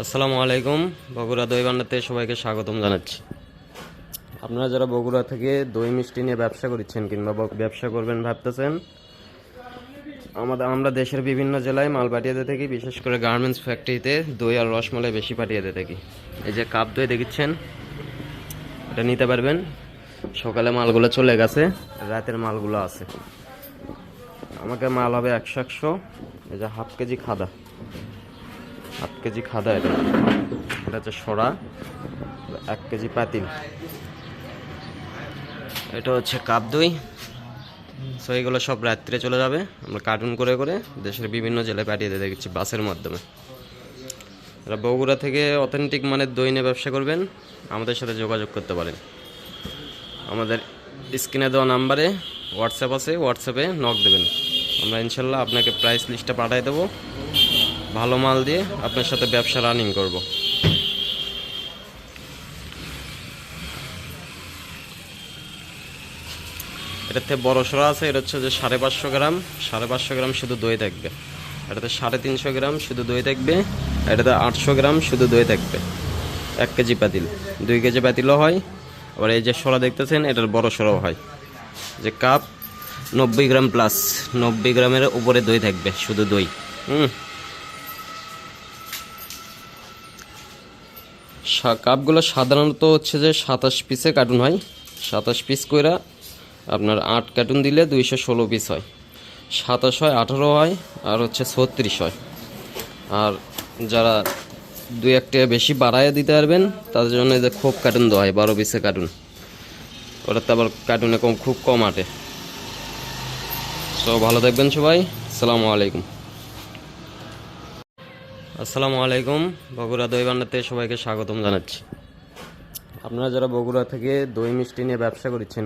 আসসালামু আলাইকুম। বগুড়া দই বান্নাতে সবাইকে স্বাগতম জানাচ্ছি। আপনারা যারা বগুড়া থেকে দই মিষ্টি নিয়ে ব্যবসা করছেন কিংবা ব্যবসা করবেন ভাবতেছেন, আমাদের আমরা দেশের বিভিন্ন জেলায় মাল পাঠিয়ে দিয়ে থাকি, বিশেষ করে গার্মেন্টস ফ্যাক্টরিতে দই আর রসমালাই বেশি পাঠিয়ে দিয়ে থাকি। এই যে কাপ দই দেখছেন এটা নিতে পারবেন। সকালে মালগুলো চলে গেছে, রাতের মালগুলো আছে। আমাকে মাল হবে একশো একশো, এই যে হাফ কেজি খাদা। হাফ কেজি খাদা এটা। এটা হচ্ছে সরা, এক কেজি পাতিল এটা হচ্ছে কাপ দই। সো এগুলো সব রাত্রে চলে যাবে। আমরা কার্টুন করে করে দেশের বিভিন্ন জেলায় পাঠিয়ে দিয়ে দেখছি বাসের মাধ্যমে। এরা বগুড়া থেকে অথেন্টিক মানের দই নিয়ে ব্যবসা করবেন, আমাদের সাথে যোগাযোগ করতে পারেন। আমাদের স্ক্রিনে দেওয়া নাম্বারে হোয়াটসঅ্যাপ আছে। হোয়াটসঅ্যাপে নক দেবেন। আমরা ইনশাল্লাহ আপনাকে প্রাইস লিস্টটা পাঠিয়ে দেবো। ভালো মাল দিয়ে আপনার সাথে ব্যবসা রানিং করব। থেকে বড় সরা আছে, এটা হচ্ছে যে সাড়ে পাঁচশো গ্রাম, সাড়ে পাঁচশো গ্রাম শুধু দই থাকবে। এটাতে সাড়ে তিনশো গ্রাম শুধু দই থাকবে, এটাতে আটশো গ্রাম শুধু দই থাকবে। এক কেজি পাতিল, দুই কেজি পাতিলও হয়। আবার এই যে সরা দেখতেছেন, এটার বড় সরাও হয়। যে কাপ নব্বই গ্রাম প্লাস নব্বই গ্রামের উপরে দই থাকবে, শুধু দই। হুম। কাপগুলো সাধারণত হচ্ছে যে সাতাশ পিসে কার্টুন হয়। সাতাশ পিস কইরা আপনার আট কার্টুন দিলে দুইশো ষোলো পিস হয়। সাতাশ হয়, আঠারো হয়, আর হচ্ছে ছত্রিশ হয়। আর যারা দুই একটা বেশি বাড়ায় দিতে পারবেন, তাদের জন্য যে খুব কার্টুন দেওয়া হয়, বারো পিসে কার্টুন ওটাতে আবার কার্টুনে কম, খুব কম আটে। সো ভালো থাকবেন সবাই। আসসালামু আলাইকুম। আসসালামু আলাইকুম। বগুড়া দই বান্নাতে সবাইকে স্বাগতম জানাচ্ছি। আপনারা যারা বগুড়া থেকে দই মিষ্টি নিয়ে ব্যবসা করছেন